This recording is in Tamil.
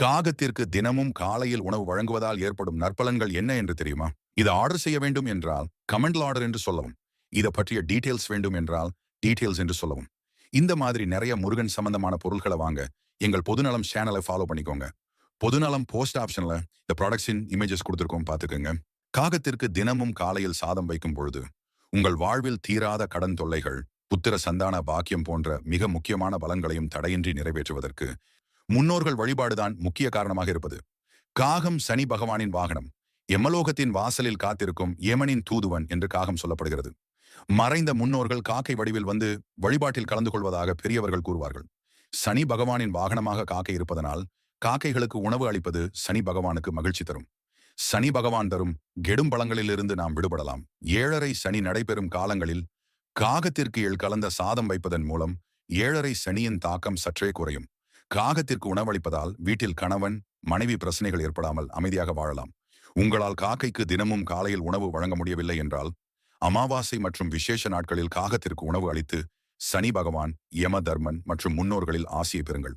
காகத்திற்கு தினமும் காலையில் உணவு வழங்குவதால் ஏற்படும் நற்பலன்கள் என்ன என்று தெரியுமா? இதை ஆர்டர் செய்ய வேண்டும் என்றால் கமெண்ட்ல ஆர்டர் என்று சொல்லவும் இதை பற்றிய டீட்டெயில்ஸ் வேண்டும் என்றால் டீடைல்ஸ் என்று சொல்லவும். இந்த மாதிரி நிறைய முருகன் சம்பந்தமான பொருட்களை வாங்க எங்கள் பொதுநலம் சேனலை ஃபாலோ பண்ணிக்கோங்க. பொதுநலம் போஸ்ட் ஆப்ஷன்ல இந்த ப்ராடக்ட்ஸின் இமேஜஸ் கொடுத்துருக்கோம் பார்த்துக்கோங்க. காகத்திற்கு தினமும் காலையில் சாதம் வைக்கும் பொழுது உங்கள் வாழ்வில் தீராத கடன் தொல்லைகள் புத்திர சந்தான பாக்கியம் போன்ற மிக முக்கியமான பலன்களையும் தடையின்றி நிறைவேற்றுவதற்கு முன்னோர்கள் வழிபாடுதான் முக்கிய காரணமாக இருப்பது. காகம் சனி பகவானின் வாகனம். எமலோகத்தின் வாசலில் காத்திருக்கும் யமனின் தூதுவன் என்று காகம் சொல்லப்படுகிறது. மறைந்த முன்னோர்கள் காக்கை வடிவில் வந்து வழிபாட்டில் கலந்து கொள்வதாக பெரியவர்கள் கூறுவார்கள். சனி பகவானின் வாகனமாக காக்கை இருப்பதனால் காக்கைகளுக்கு உணவு அளிப்பது சனி பகவானுக்கு மகிழ்ச்சி தரும். சனி பகவான் தரும் கெடும் பழங்களிலிருந்து நாம் விடுபடலாம். ஏழரை சனி நடைபெறும் காலங்களில் காகத்திற்கு எள் கலந்த சாதம் வைப்பதன் மூலம் ஏழரை சனியின் தாக்கம் சற்றே குறையும். காகத்திற்கு உணவளிப்பதால் வீட்டில் கணவன் மனைவி பிரச்சனைகள் ஏற்படாமல் அமைதியாக வாழலாம். உங்களால் காக்கைக்கு தினமும் காலையில் உணவு வழங்க முடியவில்லை என்றால் அமாவாசை மற்றும் விசேஷ நாட்களில் காகத்திற்கு உணவு அளித்து சனி பகவான் யம தர்மன் மற்றும் முன்னோர்களில் ஆசியை பெறுங்கள்.